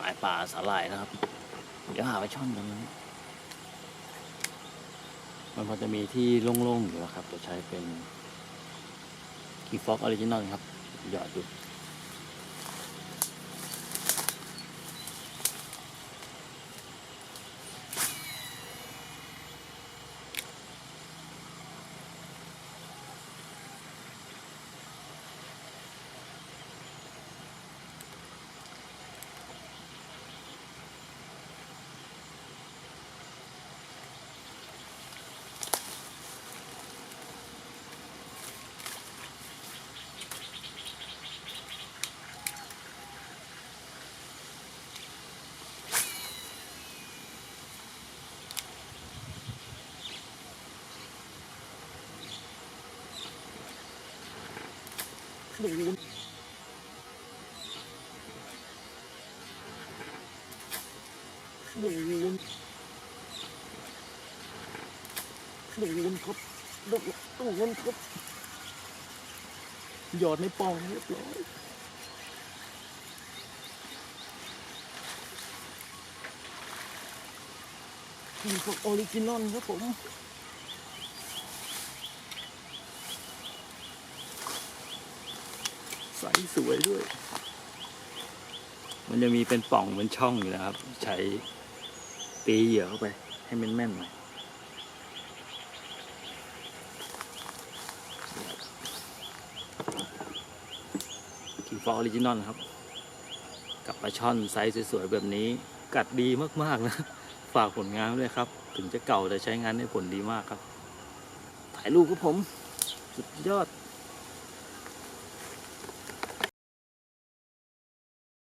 หมายป่าสาหร่ายนะครับ เดี๋ยวหาไปช่อนกันนะมันพอจะมีที่โล่งๆอยู่นะครับจะใช้เป็นกีฟ็อกออริจินอลครับหยอดดู ดูดูดูครับดูดูนครับหยอดในปองเรียบร้อยนี่พวกออริจินอลครับผม ใสสวยด้วย มันจะมีเป็นป่องเป็นช่องอยู่นะครับ ใช้ตีเหยื่อเข้าไป ให้มันแม่นหน่อยกีฟอออริจินอลครับ กับปลาช่อนไซส์สวยๆแบบนี้ กัดดีมากๆนะ ฝากผลงานด้วยครับ ถึงจะเก่าแต่ใช้งานได้ผลดีมากครับ ถ่ายรูปครับผม สุดยอด